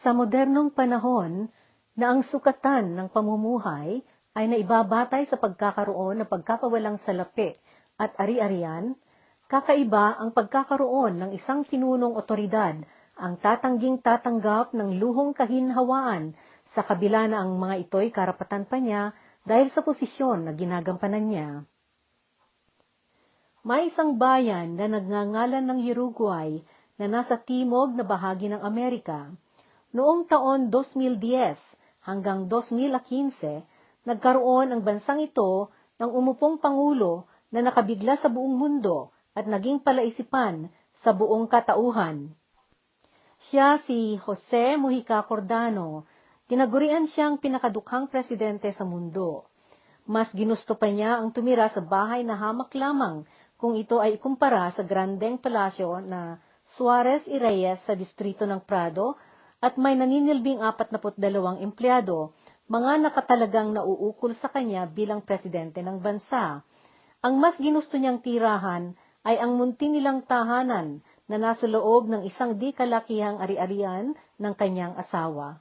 Sa modernong panahon na ang sukatan ng pamumuhay ay naibabatay sa pagkakaroon ng pagkakawalang salapi at ari-arian, kakaiba ang pagkakaroon ng isang pinunong otoridad ang tatangging tatanggap ng luhong kahinhawaan sa kabila na ang mga ito'y karapatan pa niya dahil sa posisyon na ginagampanan niya. May isang bayan na nagngangalan ng Uruguay na nasa timog na bahagi ng Amerika. Noong taon 2010 hanggang 2015, nagkaroon ang bansang ito ng umupong pangulo na nakabigla sa buong mundo at naging palaisipan sa buong katauhan. Siya si Jose Mujica Cordano. Tinagurian siyang pinakadukhang presidente sa mundo. Mas ginusto pa niya ang tumira sa bahay na hamak lamang kung ito ay ikumpara sa grandeng palasyo na Suarez y Reyes sa distrito ng Prado at may naninilbing 42 empleyado, mga nakatalagang nauukol sa kanya bilang presidente ng bansa. Ang mas ginusto niyang tirahan ay ang munti nilang tahanan na nasa loob ng isang di kalakihang ari-arian ng kanyang asawa.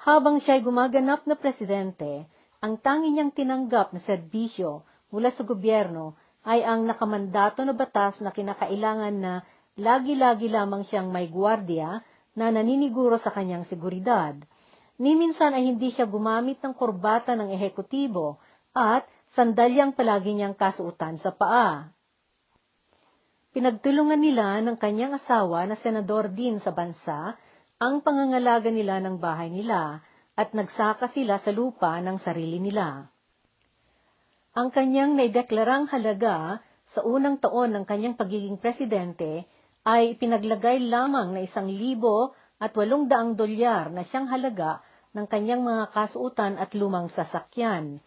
Habang siya'y gumaganap na presidente, ang tangi niyang tinanggap na serbisyo mula sa gobyerno ay ang nakamandato na batas na kinakailangan na lagi-lagi lamang siyang may gwardiya na naniniguro sa kanyang seguridad. Ni minsan ay hindi siya gumamit ng kurbata ng ehekutibo at sandalyang palagi niyang kasuutan sa paa. Pinagtulungan nila ng kanyang asawa na senador din sa bansa ang pangangalaga nila ng bahay nila at nagsaka sila sa lupa ng sarili nila. Ang kanyang naideklarang halaga sa unang taon ng kanyang pagiging presidente ay pinaglagay lamang na isang libo at walong daang dolyar na siyang halaga ng kanyang mga kasuutan at lumang sasakyan.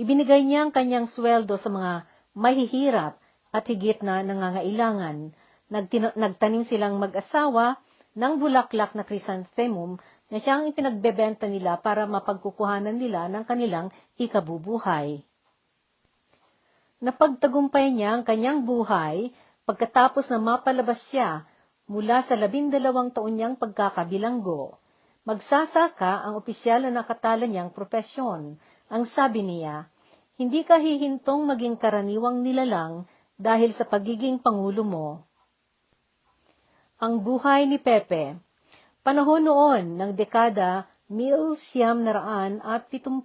Ibinigay niya ang kanyang sweldo sa mga mahihirap at higit na nangangailangan. Nagtin- nagtanim silang mag-asawa ng bulaklak na chrysanthemum na siyang ipinagbebenta nila para mapagkukuhanan nila ng kanilang ikabubuhay. Napagtagumpay niya ang kanyang buhay pagkatapos na mapalabas siya mula sa labindalawang taon niyang pagkakabilanggo. Magsasaka ang opisyal na nakatala niyang propesyon. Ang sabi niya, hindi ka hihintong maging karaniwang nilalang dahil sa pagiging pangulo mo. Ang buhay ni Pepe Panahon noon ng dekada 1970 at 70,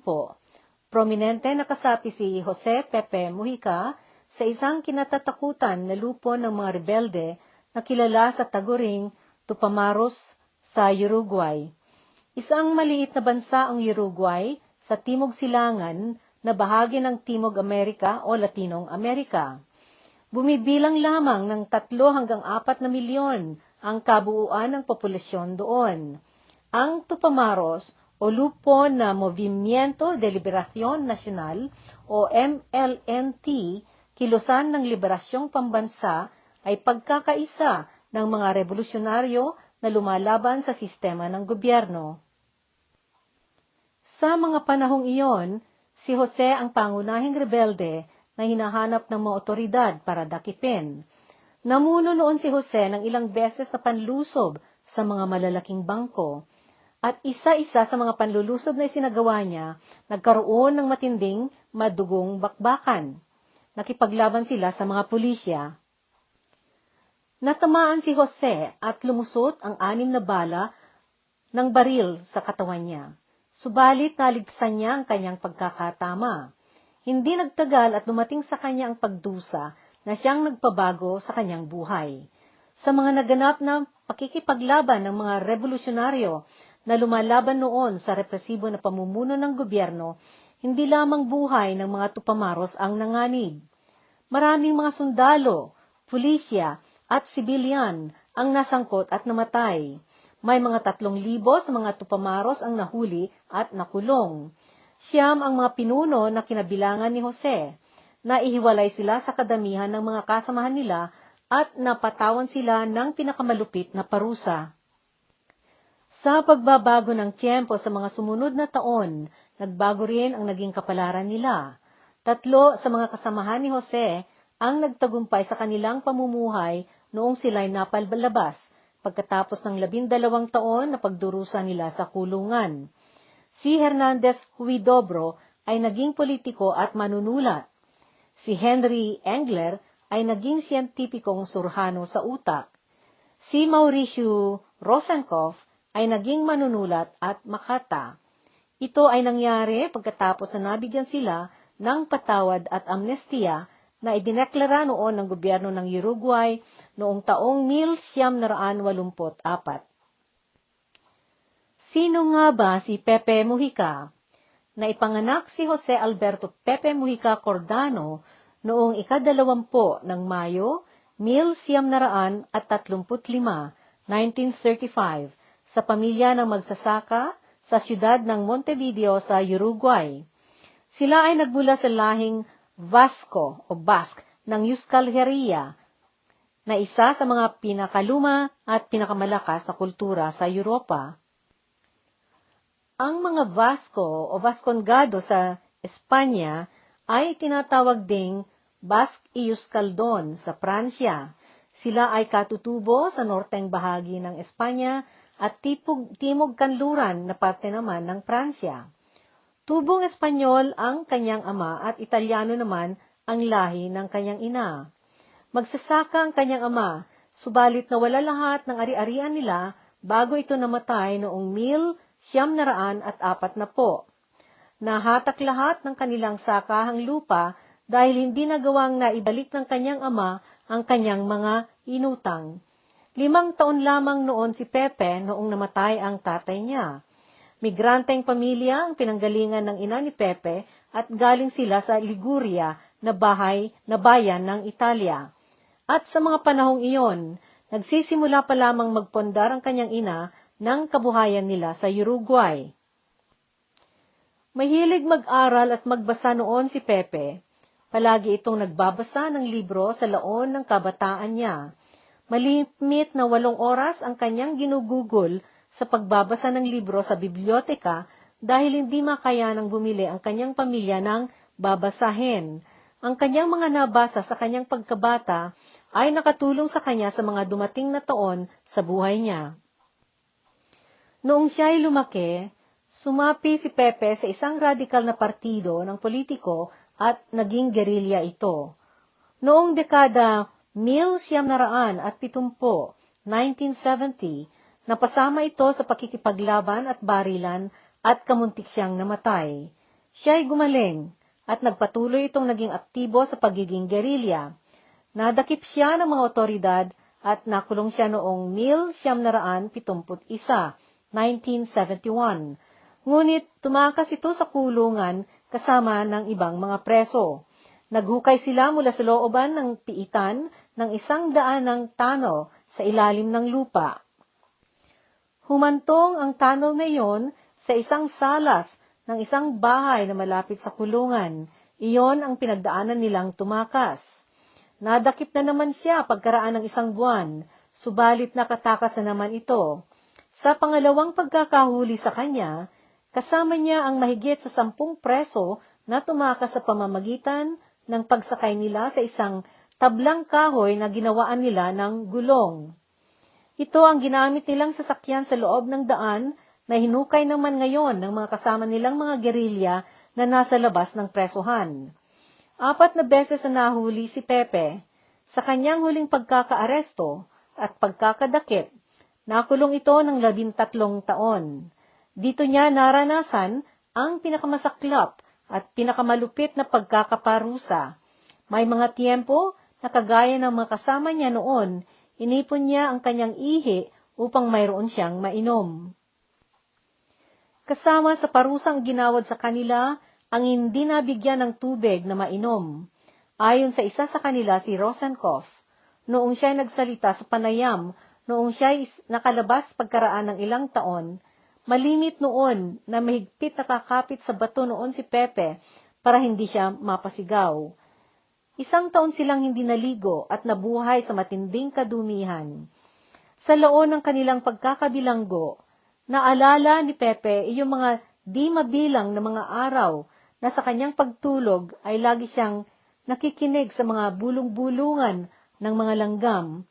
prominente na kasapi si Jose Pepe Mujica sa isang kinatatakutan na lupo ng mga rebelde na kilala sa taguring Tupamaros sa Uruguay. Isang maliit na bansa ang Uruguay sa Timog Silangan na bahagi ng Timog Amerika o Latinong Amerika. Bumibilang lamang ng tatlo hanggang apat na milyon ang kabuuan ng populasyon doon. Ang Tupamaros o Lupo na Movimiento de Liberación Nacional o MLNT, kilusan ng liberasyong pambansa ay pagkakaisa ng mga revolusyonaryo na lumalaban sa sistema ng gobyerno. Sa mga panahong iyon, si Jose ang pangunahing rebelde na hinahanap ng mga otoridad para dakipin. Namuno noon si Jose ng ilang beses na panlusob sa mga malalaking bangko, at isa-isa sa mga panlulusob na isinagawa niya, nagkaroon ng matinding madugong bakbakan. Nakipaglaban sila sa mga pulisya. Natamaan si Jose at lumusot ang anim na bala ng baril sa katawan niya. Subalit naligtasan niya ang kanyang pagkakatama. Hindi nagtagal at dumating sa kanya ang pagdusa na siyang nagpabago sa kanyang buhay. Sa mga naganap na pakikipaglaban ng mga revolusyonaryo na lumalaban noon sa represibo na pamumuno ng gobyerno, hindi lamang buhay ng mga tupamaros ang nanganib. Maraming mga sundalo, pulisya, at sibilyan ang nasangkot at namatay. May mga tatlong libo sa mga tupamaros ang nahuli at nakulong. Siyam ang mga pinuno na kinabilangan ni Jose. Naihiwalay sila sa kadamihan ng mga kasamahan nila at napatawan sila ng pinakamalupit na parusa. Sa pagbabago ng tiyempo sa mga sumunod na taon, nagbago rin ang naging kapalaran nila. Tatlo sa mga kasamahan ni Jose ang nagtagumpay sa kanilang pamumuhay noong sila'y napalbalabas pagkatapos ng labindalawang taon na pagdurusa nila sa kulungan. Si Hernandez Huidobro ay naging politiko at manunulat. Si Henry Engler ay naging siyentipikong surhano sa utak. Si Mauricio Rosenkopf ay naging manunulat at makata. Ito ay nangyari pagkatapos na nabigyan sila ng patawad at amnestiya na idineklara noon ng gobyerno ng Uruguay noong taong 1984. Sino nga ba si Pepe Mujica? Na ipanganak si Jose Alberto Pepe Mujica Cordano noong ikadalawampo ng Mayo 1935, 1935, sa pamilya ng magsasaka sa siyudad ng Montevideo sa Uruguay. Sila ay nagmula sa lahing Vasco o Basque ng Euskalheria, na isa sa mga pinakaluma at pinakamalakas na kultura sa Europa. Ang mga Vasco o Vascongado sa Espanya ay tinatawag ding Basque Euskaldon sa Pransya. Sila ay katutubo sa norteng bahagi ng Espanya at tipog, timog kanluran na parte naman ng Pransya. Tubong Espanyol ang kanyang ama at Italyano naman ang lahi ng kanyang ina. Magsasaka ang kanyang ama, subalit nawala lahat ng ari-arian nila bago ito namatay noong mil siyam naraan at apat na po. Nahatak lahat ng kanilang sakahang lupa dahil hindi nagawang naibalik ng kanyang ama ang kanyang mga inutang. Limang taon lamang noon si Pepe noong namatay ang tatay niya. Migranteng pamilya ang pinanggalingan ng ina ni Pepe at galing sila sa Liguria na bahay na bayan ng Italia. At sa mga panahong iyon, nagsisimula pa lamang magpondar ang kanyang ina ng kabuhayan nila sa Uruguay. Mahilig mag-aral at magbasa noon si Pepe. Palagi itong nagbabasa ng libro sa laon ng kabataan niya. Malimit na walong oras ang kanyang ginugugol sa pagbabasa ng libro sa biblioteka dahil hindi makayanang bumili ang kanyang pamilya ng babasahin. Ang kanyang mga nabasa sa kanyang pagkabata ay nakatulong sa kanya sa mga dumating na taon sa buhay niya. Noong siya ay lumaki, sumapi si Pepe sa isang radikal na partido ng politiko at naging gerilya ito. Noong dekada 1970 at 1970, Napasama ito sa pakikipaglaban at barilan at kamuntik siyang namatay. Siya ay gumaling at nagpatuloy itong naging aktibo sa pagiging gerilya. Nadakip siya ng mga otoridad at nakulong siya noong 1971, 1971. Ngunit tumakas ito sa kulungan kasama ng ibang mga preso. Naghukay sila mula sa looban ng piitan ng isang daan ng tano sa ilalim ng lupa. Humantong ang tunnel na iyon sa isang salas ng isang bahay na malapit sa kulungan. Iyon ang pinagdaanan nilang tumakas. Nadakip na naman siya pagkaraan ng isang buwan, subalit nakatakas na naman ito. Sa pangalawang pagkakahuli sa kanya, kasama niya ang mahigit sa sampung preso na tumakas sa pamamagitan ng pagsakay nila sa isang tablang kahoy na ginawaan nila ng gulong. Ito ang ginamit nilang sasakyan sa loob ng daan na hinukay naman ngayon ng mga kasama nilang mga gerilya na nasa labas ng presuhan. Apat na beses na nahuli si Pepe. Sa kanyang huling pagkakaaresto at pagkakadakip, nakulong ito ng labintatlong taon. Dito niya naranasan ang pinakamasaklap at pinakamalupit na pagkakaparusa. May mga tiempo na kagaya ng mga kasama niya noon inipon niya ang kanyang ihi upang mayroon siyang mainom. Kasama sa parusang ginawad sa kanila ang hindi nabigyan ng tubig na mainom. Ayon sa isa sa kanila si Rosenkopf, noong siya nagsalita sa panayam, noong siya nakalabas pagkaraan ng ilang taon, malimit noon na mahigpit nakakapit sa bato noon si Pepe para hindi siya mapasigaw. Isang taon silang hindi naligo at nabuhay sa matinding kadumihan. Sa loon ng kanilang pagkakabilanggo, naalala ni Pepe yung mga di mabilang na mga araw na sa kanyang pagtulog ay lagi siyang nakikinig sa mga bulong-bulungan ng mga langgam.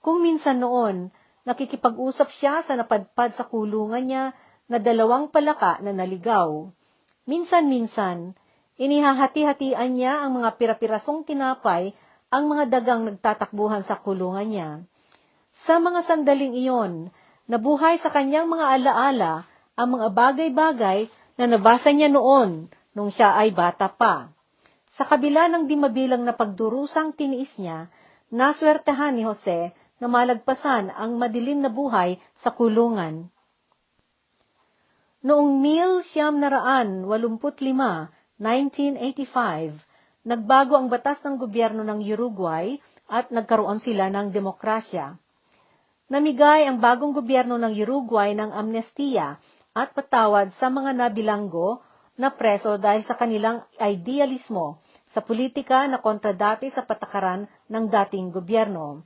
Kung minsan noon, nakikipag-usap siya sa napadpad sa kulungan niya na dalawang palaka na naligaw. Minsan-minsan, inihahati-hatian niya ang mga pirapirasong tinapay ang mga dagang nagtatakbuhan sa kulungan niya. Sa mga sandaling iyon, nabuhay sa kanyang mga alaala ang mga bagay-bagay na nabasa niya noon nung siya ay bata pa. Sa kabila ng di mabilang na pagdurusang tiniis niya, naswertehan ni Jose na malagpasan ang madilim na buhay sa kulungan. Noong 1985, 1985, nagbago ang batas ng gobyerno ng Uruguay at nagkaroon sila ng demokrasya. Namigay ang bagong gobyerno ng Uruguay ng amnestiya at patawad sa mga nabilanggo na preso dahil sa kanilang idealismo sa politika na kontra dati sa patakaran ng dating gobyerno.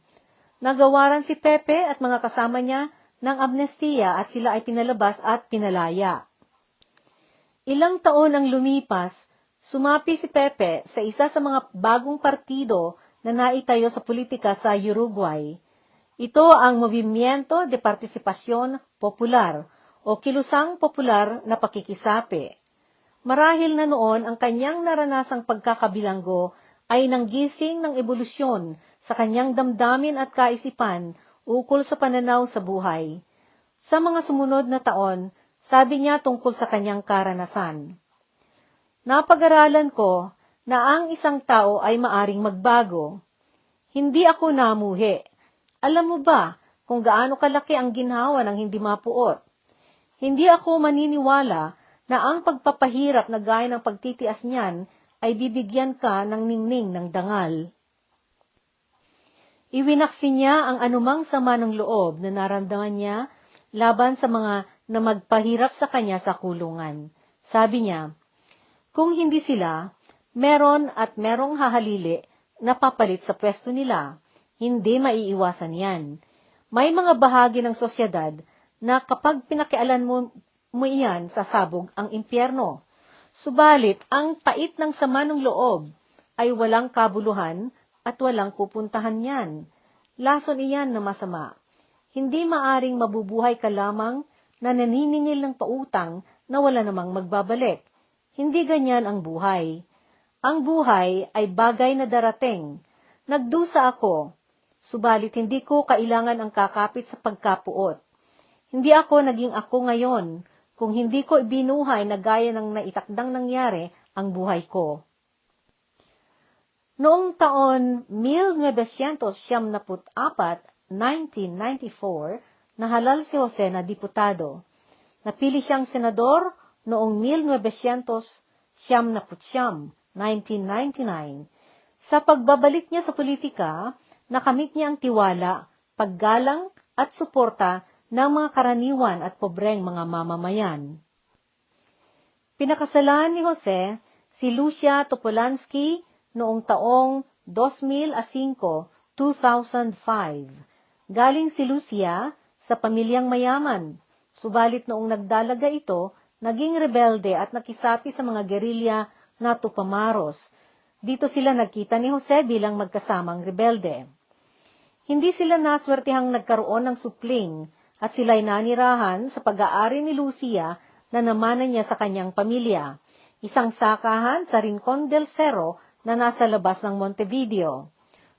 Nagawaran si Pepe at mga kasama niya ng amnestiya at sila ay pinalabas at pinalaya. Ilang taon ang lumipas, sumapi si Pepe sa isa sa mga bagong partido na naitayo sa politika sa Uruguay. Ito ang Movimiento de Participación Popular o Kilusang Popular na Pakikisapi. Marahil na noon ang kanyang naranasang pagkakabilanggo ay nanggising ng ebolusyon sa kanyang damdamin at kaisipan ukol sa pananaw sa buhay. Sa mga sumunod na taon, sabi niya tungkol sa kanyang karanasan. Napag-aralan ko na ang isang tao ay maaring magbago. Hindi ako namuhi. Alam mo ba kung gaano kalaki ang ginhawa ng hindi mapuot? Hindi ako maniniwala na ang pagpapahirap na gaya ng pagtitias niyan ay bibigyan ka ng ningning ng dangal. Iwinaksi niya ang anumang sama ng loob na naramdaman niya laban sa mga na magpahirap sa kanya sa kulungan. Sabi niya, kung hindi sila, meron at merong hahalili na papalit sa pwesto nila. Hindi maiiwasan yan. May mga bahagi ng sosyedad na kapag pinakialan mo, mo iyan, sasabog ang impyerno. Subalit, ang pait ng sama ng loob ay walang kabuluhan at walang pupuntahan yan. Lason iyan na masama. Hindi maaring mabubuhay ka lamang na naniningil ng pautang na wala namang magbabalik. Hindi ganyan ang buhay. Ang buhay ay bagay na darating. Nagdusa ako, subalit hindi ko kailangan ang kakapit sa pagkapuot. Hindi ako naging ako ngayon kung hindi ko ibinuhay na gaya ng naitakdang nangyari ang buhay ko. Noong taon 1974, 1994, nahalal si Jose na diputado. Napili siyang senador noong 1979, 1999. Sa pagbabalik niya sa politika, nakamit niya ang tiwala, paggalang at suporta ng mga karaniwan at pobreng mga mamamayan. Pinakasalan ni Jose si Lucia Topolansky noong taong 2005, 2005. Galing si Lucia sa pamilyang mayaman. Subalit noong nagdalaga ito, naging rebelde at nakisapi sa mga gerilya na tupamaros. Dito sila nagkita ni Jose bilang magkasamang rebelde. Hindi sila naswertehang nagkaroon ng supling at sila'y nanirahan sa pag-aari ni Lucia na namanan niya sa kanyang pamilya, isang sakahan sa Rincon del Cerro na nasa labas ng Montevideo.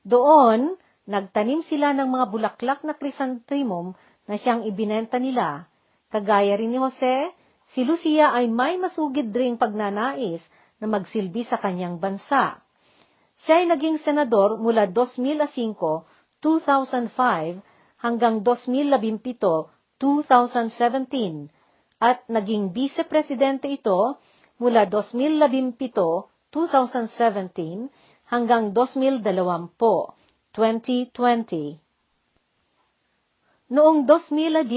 Doon, nagtanim sila ng mga bulaklak na chrysanthemum na siyang ibinenta nila. Kagaya rin ni Jose, si Lucia ay may masugid ring pagnanais na magsilbi sa kanyang bansa. Siya ay naging senador mula 2005, 2005 hanggang 2017, 2017 at naging vice-presidente ito mula 2017, 2017 hanggang 2020, 2020. Noong 2010,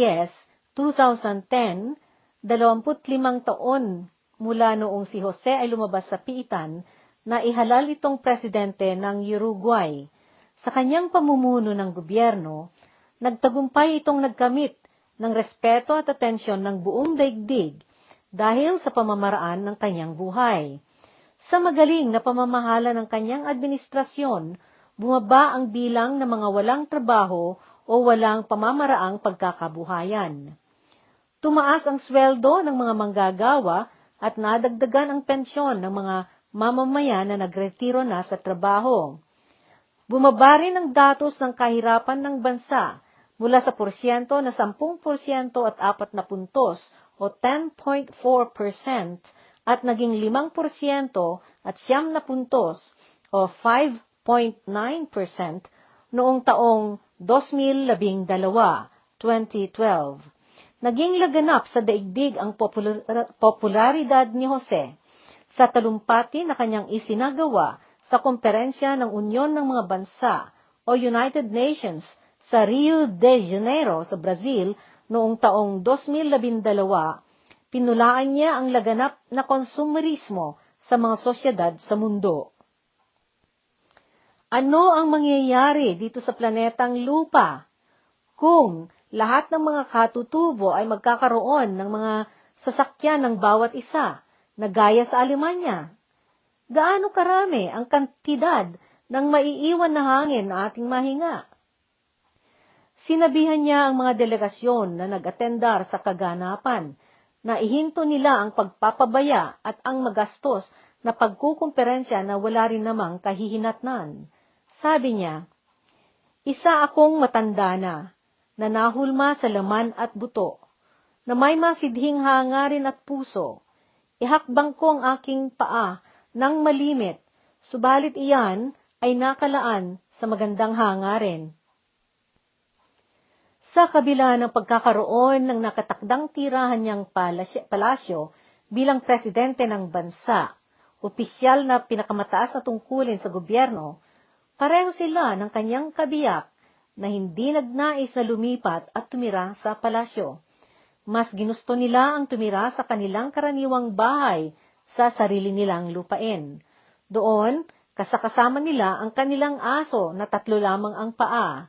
2010, 25 taon mula noong si Jose ay lumabas sa piitan na ihalal itong presidente ng Uruguay. Sa kanyang pamumuno ng gobyerno, nagtagumpay itong nagkamit ng respeto at atensyon ng buong daigdig dahil sa pamamaraan ng kanyang buhay. Sa magaling na pamamahala ng kanyang administrasyon, bumaba ang bilang ng mga walang trabaho o walang pamamaraang pagkakabuhayan. Tumaas ang sweldo ng mga manggagawa at nadagdagan ang pensyon ng mga mamamayan na nagretiro na sa trabaho. Bumaba rin ang datos ng kahirapan ng bansa mula sa porsyento na 10% at 4 na puntos o 10.4% at naging 5% at 9 na puntos o 5.9% noong taong 2012, 2012 naging laganap sa daigdig ang popular, popularidad ni Jose sa talumpati na kanyang isinagawa sa komperensya ng Unyon ng Mga Bansa o United Nations sa Rio de Janeiro sa Brazil noong taong 2012, pinulaan niya ang laganap na konsumerismo sa mga sosyedad sa mundo. Ano ang mangyayari dito sa planetang lupa kung lahat ng mga katutubo ay magkakaroon ng mga sasakyan ng bawat isa na gaya sa Alemanya. Gaano karami ang kantidad ng maiiwan na hangin na ating mahinga? Sinabihan niya ang mga delegasyon na nag-atendar sa kaganapan na ihinto nila ang pagpapabaya at ang magastos na pagkukumperensya na wala rin namang kahihinatnan. Sabi niya, Isa akong matanda na, na nahulma sa laman at buto, na may masidhing hangarin at puso. Ihakbang ko ang aking paa ng malimit, subalit iyan ay nakalaan sa magandang hangarin. Sa kabila ng pagkakaroon ng nakatakdang tirahan niyang palasyo bilang presidente ng bansa, opisyal na pinakamataas na tungkulin sa gobyerno, pareho sila ng kanyang kabiyak na hindi nagnais na lumipat at tumira sa palasyo. Mas ginusto nila ang tumira sa kanilang karaniwang bahay sa sarili nilang lupain. Doon, kasakasama nila ang kanilang aso na tatlo lamang ang paa.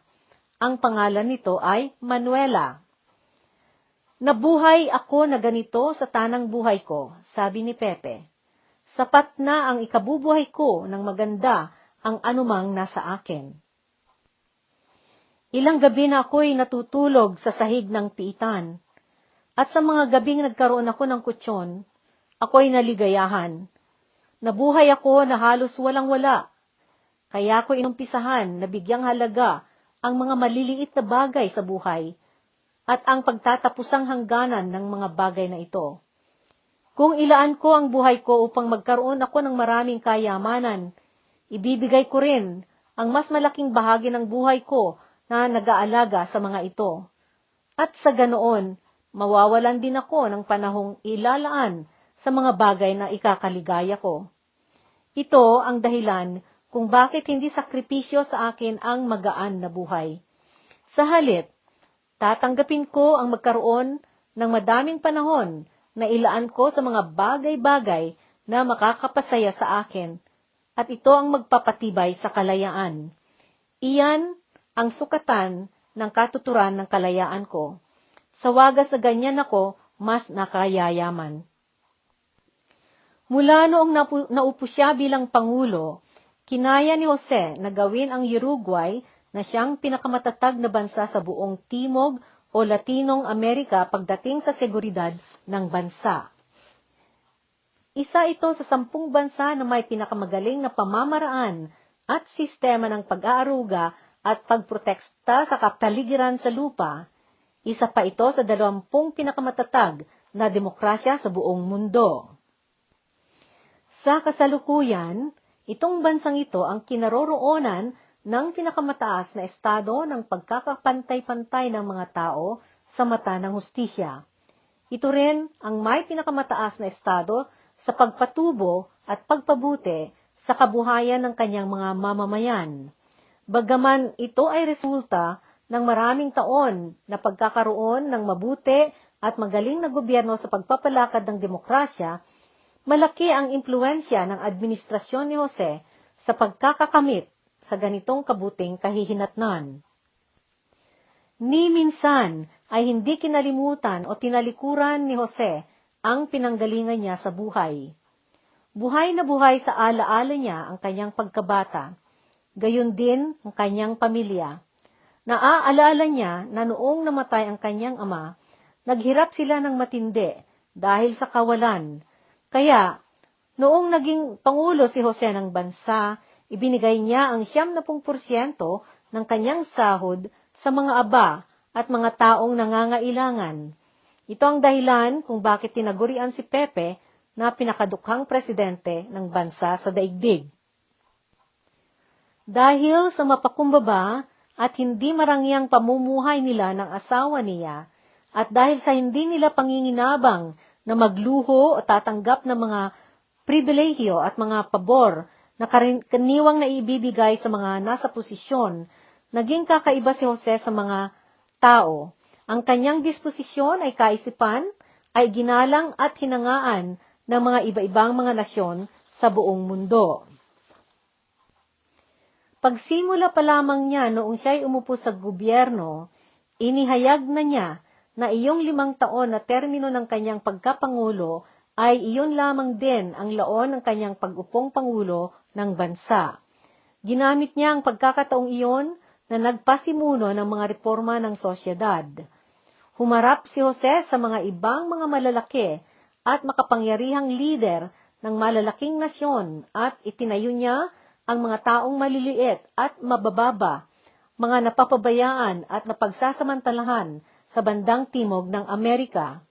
Ang pangalan nito ay Manuela. Nabuhay ako na ganito sa tanang buhay ko, sabi ni Pepe. Sapat na ang ikabubuhay ko ng maganda ang anumang nasa akin. Ilang gabi na ako'y natutulog sa sahig ng piitan. At sa mga gabing nagkaroon ako ng kutsyon, ako'y naligayahan. Nabuhay ako na halos walang-wala. Kaya ko inumpisahan na bigyang halaga ang mga maliliit na bagay sa buhay at ang pagtatapusang hangganan ng mga bagay na ito. Kung ilaan ko ang buhay ko upang magkaroon ako ng maraming kayamanan, ibibigay ko rin ang mas malaking bahagi ng buhay ko na nag-aalaga sa mga ito. At sa ganoon, mawawalan din ako ng panahong ilalaan sa mga bagay na ikakaligaya ko. Ito ang dahilan kung bakit hindi sakripisyo sa akin ang magaan na buhay. Sa halip, tatanggapin ko ang magkaroon ng madaming panahon na ilaan ko sa mga bagay-bagay na makakapasaya sa akin, at ito ang magpapatibay sa kalayaan. Iyan ang sukatan ng katuturan ng kalayaan ko. Sa wagas na ganyan ako, mas nakayayaman. Mula noong naupo siya bilang Pangulo, kinaya ni Jose na gawin ang Uruguay na siyang pinakamatatag na bansa sa buong Timog o Latinong Amerika pagdating sa seguridad ng bansa. Isa ito sa sampung bansa na may pinakamagaling na pamamaraan at sistema ng pag-aaruga at pagprotekta sa kapaligiran sa lupa, isa pa ito sa dalawampung pinakamatatag na demokrasya sa buong mundo. Sa kasalukuyan, itong bansang ito ang kinaroroonan ng pinakamataas na estado ng pagkakapantay-pantay ng mga tao sa mata ng hustisya. Ito rin ang may pinakamataas na estado sa pagpatubo at pagpabuti sa kabuhayan ng kanyang mga mamamayan. Bagaman ito ay resulta ng maraming taon na pagkakaroon ng mabuti at magaling na gobyerno sa pagpapalakad ng demokrasya, malaki ang impluensya ng administrasyon ni Jose sa pagkakakamit sa ganitong kabuting kahihinatnan. Ni minsan ay hindi kinalimutan o tinalikuran ni Jose ang pinanggalingan niya sa buhay. Buhay na buhay sa alaala niya ang kanyang pagkabata, gayon din ang kanyang pamilya. Naaalala niya na noong namatay ang kanyang ama, naghirap sila ng matindi dahil sa kawalan. Kaya, noong naging pangulo si Jose ng bansa, ibinigay niya ang siyam na porsyento ng kanyang sahod sa mga aba at mga taong nangangailangan. Ito ang dahilan kung bakit tinagurian si Pepe na pinakadukhang presidente ng bansa sa daigdig. Dahil sa mapakumbaba at hindi marangyang pamumuhay nila ng asawa niya, at dahil sa hindi nila panginginabang na magluho o tatanggap ng mga pribilehyo at mga pabor na kaniwang na ibibigay sa mga nasa posisyon, naging kakaiba si Jose sa mga tao. Ang kanyang disposisyon ay kaisipan, ay ginalang at hinangaan ng mga iba-ibang mga nasyon sa buong mundo. Pagsimula pa lamang niya noong siya'y umupo sa gobyerno, inihayag na niya na iyong limang taon na termino ng kanyang pagkapangulo ay iyon lamang din ang laon ng kanyang pag-upong pangulo ng bansa. Ginamit niya ang pagkakataong iyon na nagpasimuno ng mga reforma ng sosyedad. Humarap si Jose sa mga ibang mga malalaki at makapangyarihang lider ng malalaking nasyon at itinayo niya ang mga taong maliliit at mabababa, mga napapabayaan at napagsasamantalahan sa bandang timog ng Amerika.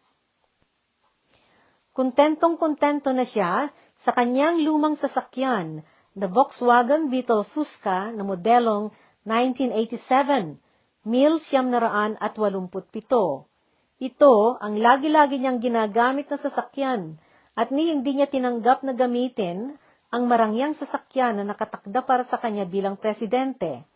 Kontentong-kontento na siya sa kanyang lumang sasakyan na Volkswagen Beetle Fusca na modelong 1987, 1987. Ito ang lagi-lagi niyang ginagamit na sasakyan at ni hindi niya tinanggap na gamitin ang marangyang sasakyan na nakatakda para sa kanya bilang presidente.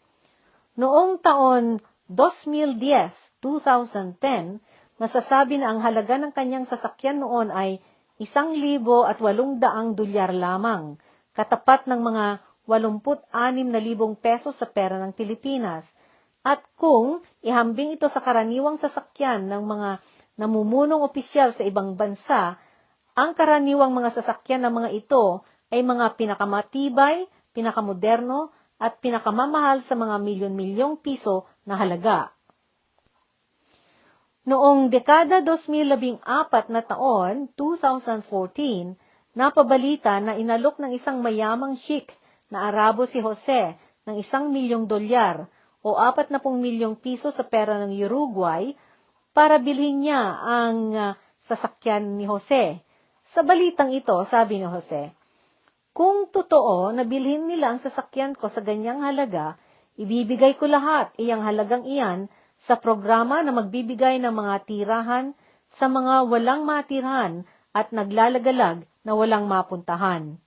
Noong taon 2010, 2010, masasabi na ang halaga ng kanyang sasakyan noon ay isang libo at walong daang dolyar lamang, katapat ng mga 86 na libong pesos sa pera ng Pilipinas. At kung ihambing ito sa karaniwang sasakyan ng mga namumunong opisyal sa ibang bansa, ang karaniwang mga sasakyan ng mga ito ay mga pinakamatibay, pinakamoderno, at pinakamamahal sa mga milyon-milyong piso na halaga. Noong dekada 2014 na taon, 2014, napabalita na inalok ng isang mayamang sheik na Arabo si Jose ng isang milyong dolyar o apat na pong milyong piso sa pera ng Uruguay para bilhin niya ang uh, sasakyan ni Jose. Sa balitang ito, sabi ni Jose, kung totoo na bilhin nila ang sasakyan ko sa ganyang halaga, ibibigay ko lahat iyang halagang iyan sa programa na magbibigay ng mga tirahan sa mga walang matirahan at naglalagalag na walang mapuntahan.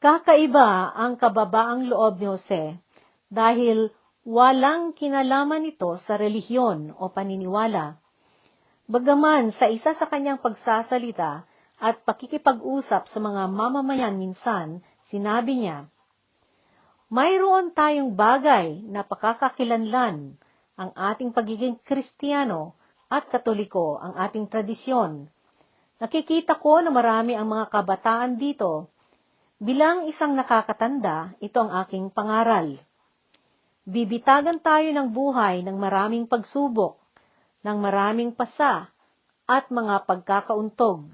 Kakaiba ang kababaang loob ni Jose dahil walang kinalaman ito sa relihiyon o paniniwala. Bagaman sa isa sa kanyang pagsasalita, at pakikipag-usap sa mga mamamayan minsan, sinabi niya, Mayroon tayong bagay na pakakakilanlan, ang ating pagiging kristyano at katoliko, ang ating tradisyon. Nakikita ko na marami ang mga kabataan dito. Bilang isang nakakatanda, ito ang aking pangaral. Bibitagan tayo ng buhay ng maraming pagsubok, ng maraming pasa, at mga pagkakauntog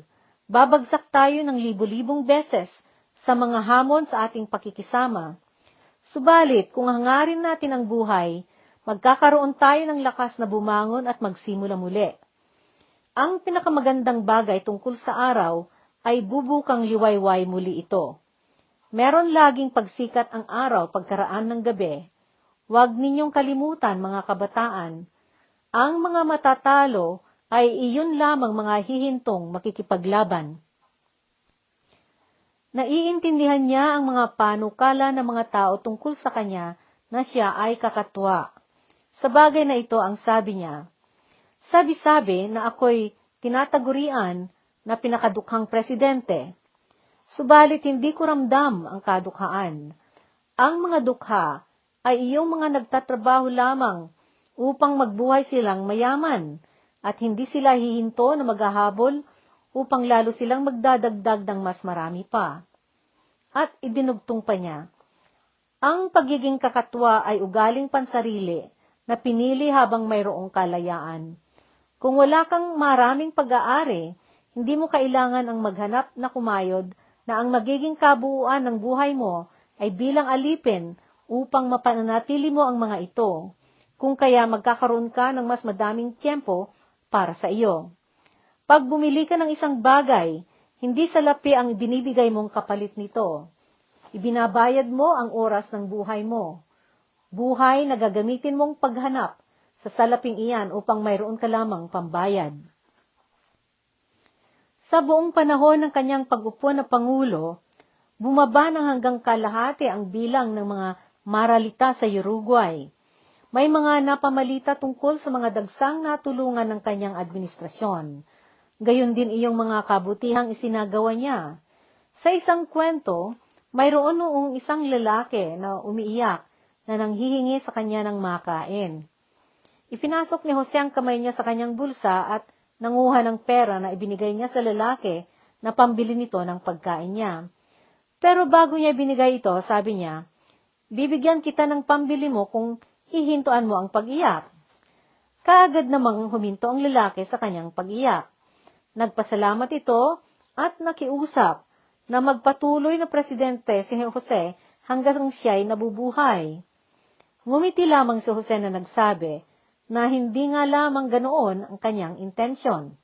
babagsak tayo ng libo-libong beses sa mga hamon sa ating pakikisama. Subalit, kung hangarin natin ang buhay, magkakaroon tayo ng lakas na bumangon at magsimula muli. Ang pinakamagandang bagay tungkol sa araw ay bubukang liwayway muli ito. Meron laging pagsikat ang araw pagkaraan ng gabi. Huwag ninyong kalimutan, mga kabataan, ang mga matatalo ay iyon lamang mga hihintong makikipaglaban. Naiintindihan niya ang mga panukala ng mga tao tungkol sa kanya na siya ay kakatwa. Sa bagay na ito ang sabi niya, Sabi-sabi na ako'y tinatagurian na pinakadukhang presidente. Subalit hindi ko ramdam ang kadukhaan. Ang mga dukha ay iyong mga nagtatrabaho lamang upang magbuhay silang mayaman at hindi sila hihinto na maghahabol upang lalo silang magdadagdag ng mas marami pa. At idinugtong pa niya, Ang pagiging kakatwa ay ugaling pansarili na pinili habang mayroong kalayaan. Kung wala kang maraming pag-aari, hindi mo kailangan ang maghanap na kumayod na ang magiging kabuuan ng buhay mo ay bilang alipin upang mapananatili mo ang mga ito, kung kaya magkakaroon ka ng mas madaming tiyempo para sa iyo. Pag bumili ka ng isang bagay, hindi salapi ang binibigay mong kapalit nito. Ibinabayad mo ang oras ng buhay mo. Buhay na gagamitin mong paghanap sa salaping iyan upang mayroon ka lamang pambayad. Sa buong panahon ng kanyang pag-upo na Pangulo, bumaba ng hanggang kalahati ang bilang ng mga maralita sa Uruguay. May mga napamalita tungkol sa mga dagsang natulungan ng kanyang administrasyon. Gayon din iyong mga kabutihang isinagawa niya. Sa isang kwento, mayroon noong isang lalaki na umiiyak na nanghihingi sa kanya ng makain. Ipinasok ni Jose ang kamay niya sa kanyang bulsa at nanguha ng pera na ibinigay niya sa lalaki na pambili nito ng pagkain niya. Pero bago niya binigay ito, sabi niya, bibigyan kita ng pambili mo kung hihintuan mo ang pag-iyak. Kaagad namang huminto ang lalaki sa kanyang pag-iyak. Nagpasalamat ito at nakiusap na magpatuloy na presidente si Jose hanggang siya'y nabubuhay. Ngumiti lamang si Jose na nagsabi na hindi nga lamang ganoon ang kanyang intensyon.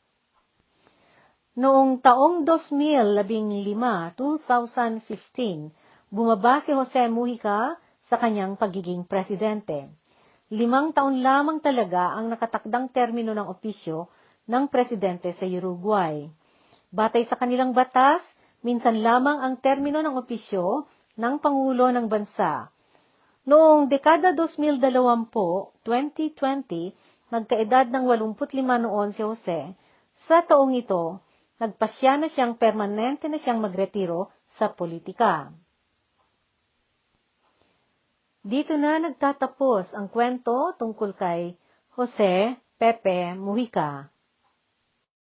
Noong taong 2015, 2015, bumaba si Jose Mujica sa kanyang pagiging presidente. Limang taon lamang talaga ang nakatakdang termino ng opisyo ng presidente sa Uruguay. Batay sa kanilang batas, minsan lamang ang termino ng opisyo ng Pangulo ng Bansa. Noong dekada 2020, 2020, nagkaedad ng 85 noon si Jose, sa taong ito, nagpasya na siyang permanente na siyang magretiro sa politika. Dito na nagtatapos ang kwento tungkol kay Jose Pepe Mujica.